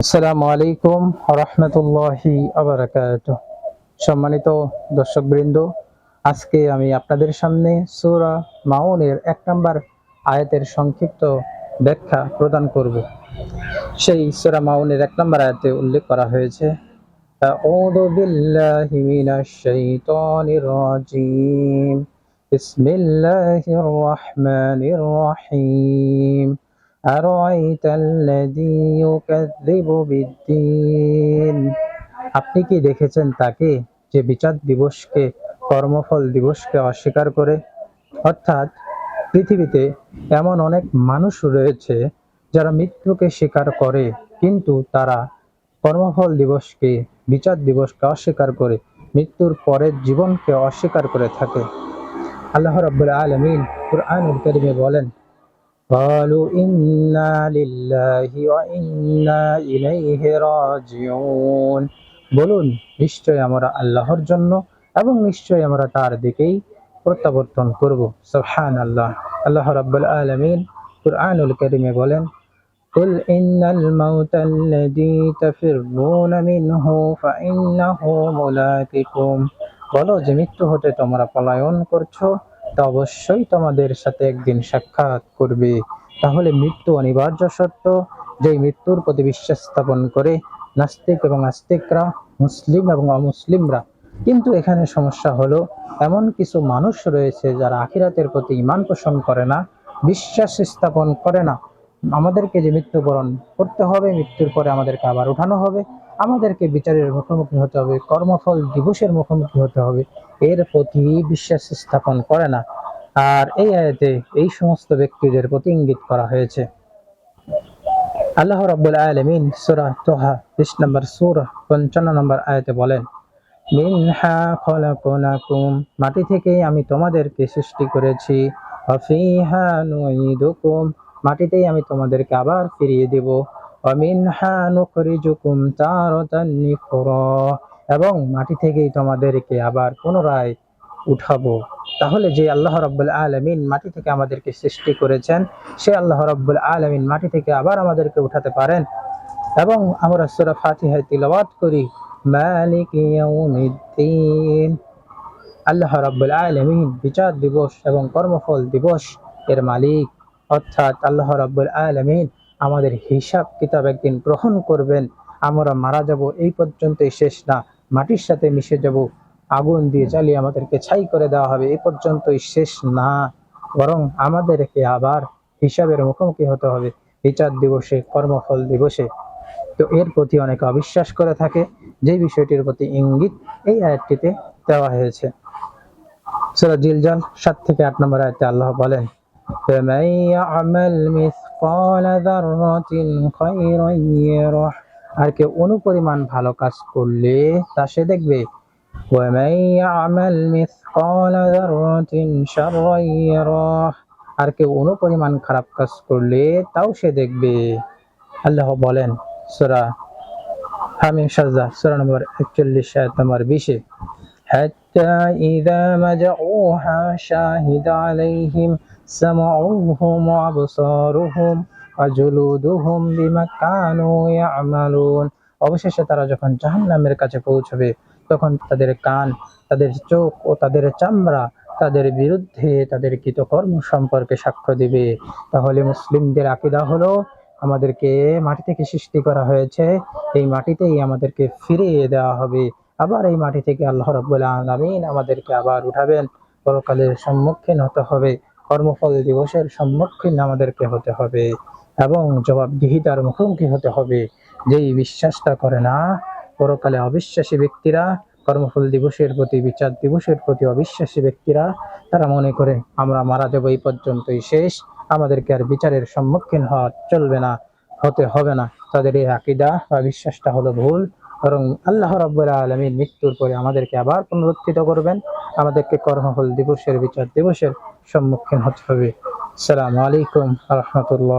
আসসালামু আলাইকুম রহমতুল্লাহি আবরাকাত সম্মানিত দর্শকবৃন্দ আজকে আমি আপনাদের সামনে সূরা মাউনের এক নম্বর আয়াতের সংক্ষিপ্ত ব্যাখ্যা প্রদান করব সেই সূরা মাউনের এক নম্বর আয়াতে উল্লেখ করা হয়েছে أعوذ بالله من الشيطان الرجيم بسم الله الرحمن الرحيم أرأيت الذي يكذب بالدين আপনি কি দেখেছেন তাকে যে বিচার দিবসকে কর্মফল দিবসকে অস্বীকার করে অর্থাৎ পৃথিবীতে এমন অনেক মানুষ রয়েছে যারা মৃত্যুকে স্বীকার করে কিন্তু তারা কর্মফল দিবসকে বিচার দিবসকে অস্বীকার করে মৃত্যুর পরের জীবনকে অস্বীকার করে থাকে আল্লাহ রাব্বুল আলামিন কুরআনুল কারীমে বলেন قالوا إنا لله وإنا إليه راجعون বলুন নিশ্চয় আমরা আল্লাহর জন্য এবং নিশ্চয় আমরা তার দিকেই প্রত্যাবর্তন করব সুবহান আল্লাহ আল্লাহ রাব্বুল আলামিন কুরআনুল কারীমে বলেন قل إن الموت الذي تفرون منه فإنه ملاقكم বলো যে মৃত্যু হতে তোমরা পলায়ন করছো তা অবশ্যই তোমাদের সাথে একদিন সাক্ষাৎ করবে। তাহলে মৃত্যু অনিবার্য সত্য। যেই মৃত্যুর প্রতি বিশ্বাস স্থাপন করে নাস্তিক এবং আস্তিকরা, মুসলিম এবং অমুসলিমরা। কিন্তু এখানে সমস্যা হলো, এমন কিছু মানুষ রয়েছে যারা আখিরাতের প্রতি ইমান পোষণ করে না, বিশ্বাস স্থাপন করে না। আমাদেরকে যে মৃত্যুবরণ করতে হবে, মৃত্যুর পরে আমাদেরকে আবার উঠানো হবে। আমাদেরকে বিচারের মুখোমুখি হতে হবে, কর্মফল দিবসের মুখোমুখি হতে হবে। এর প্রতি বিশ্বাস স্থাপন করে না। আর এই আয়াতে এই সমস্ত ব্যক্তিদের প্রতি ইঙ্গিত করা হয়েছে। আল্লাহ রাব্বুল আলামিন সূরা তোহা 20 নম্বর সূরা 55 নম্বর আয়াতে বলেন, মিনহা খলাকনাকুম মাটি থেকে আমি তোমাদেরকে সৃষ্টি করেছি। ওয়াফিহা নুঈদুকুম মাটিতেই আমি তোমাদেরকে আবার ফিরিয়ে দেব। এবং মাটি থেকেই তোমাদেরকে আবার পুনরায় উঠাবো। তাহলে যে আল্লাহ রাব্বুল আলামিন মাটি থেকে আমাদেরকে সৃষ্টি করেছেন, সে আল্লাহ রাব্বুল আলামিন মাটি থেকে আবার আমাদেরকে উঠাতে পারেন। এবং আমরা সূরা ফাতিহায় তিলাওয়াত করি, মালিক আল্লাহ রাব্বুল আলামিন বিচার দিবস এবং কর্মফল দিবস এর মালিক। অর্থাৎ আল্লাহ রাব্বুল আলামিন আমাদের হিসাব কিতাব একদিন গ্রহণ করবেন। আমরা মারা যাব, এই পর্যন্তই শেষ না। মাটির সাথে মিশে যাব, আগুন দিয়ে জ্বালিয়ে আমাদেরকে ছাই করে দেওয়া হবে, এই পর্যন্তই শেষ না। বরং আমাদেরকে আবার হিসাবের মুখোমুখি হতে হবে, বিচার দিবসে, কর্মফল দিবসে। তো এর প্রতি অনেকে অবিশ্বাস করে থাকে, যে বিষয়টির প্রতি ইঙ্গিত এই আয়াতটিতে দেওয়া হয়েছে। সূরা জিলজাল সাত থেকে আট নম্বর আয়াতে আল্লাহ বলেন فمن يعمل مثقال ذرة خيرا يره আর কেউ অনুপরিমাণ ভালো কাজ করলে তা সে দেখবে ومن يعمل مثقال ذرة شرا يره আর কেউ অনুপরিমাণ খারাপ কাজ করলে তাও সে দেখবে আল্লাহ বলেন সূরা হামিম সাজদা সূরা নম্বর 41 আয়াত নম্বর 20 حتى إذا ما جاءوها شاهد عليهم سمعوهم وأبصارهم وجلودهم بما كانوا يعملون অবশেষে তারা যখন জাহান্নামের কাছে পৌঁছবে তখন তাদের কান তাদের চোখ ও তাদের চামড়া তাদের বিরুদ্ধে তাদের কৃতকর্ম সম্পর্কে সাক্ষ্য দিবে তাহলে মুসলিমদের আকিদা হলো আমাদেরকে মাটি থেকে সৃষ্টি করা হয়েছে এই মাটিতেই আমাদেরকে ফিরিয়ে দেওয়া হবে আবার এই মাটি থেকে আল্লাহ রাব্বুল আলামিন আমাদেরকে আবার উঠাবেন পরকালের সম্মুখীন হতে হবে কর্মফল দিবসের সম্মুখীন আমাদেরকে হতে হবে এবং জবাবদিহিতার মুখোমুখি হতে হবে। যেই বিশ্বাসটা করে না, পরকালে অবিশ্বাসী ব্যক্তিরা, কর্মফল দিবসের প্রতি, বিচার দিবসের প্রতি অবিশ্বাসী ব্যক্তিরা, তারা মনে করে, আমরা মারা যাব এই পর্যন্তই শেষ। আমাদেরকে আর বিচারের সম্মুখীন হওয়া চলবে না, হতে হবে না। তাদের এই আকিদা বা বিশ্বাসটা হলো ভুল। বরং আল্লাহ রব্বুল্লা আলমীর মৃত্যুর পরে আমাদেরকে আবার পুনরুত্থিত করবেন। আমাদেরকে কর্মফল দিবসের বিচার দিবসের সম্মুখীন হতে হবে। সালামু আলাইকুম রহমতুল্লাহ।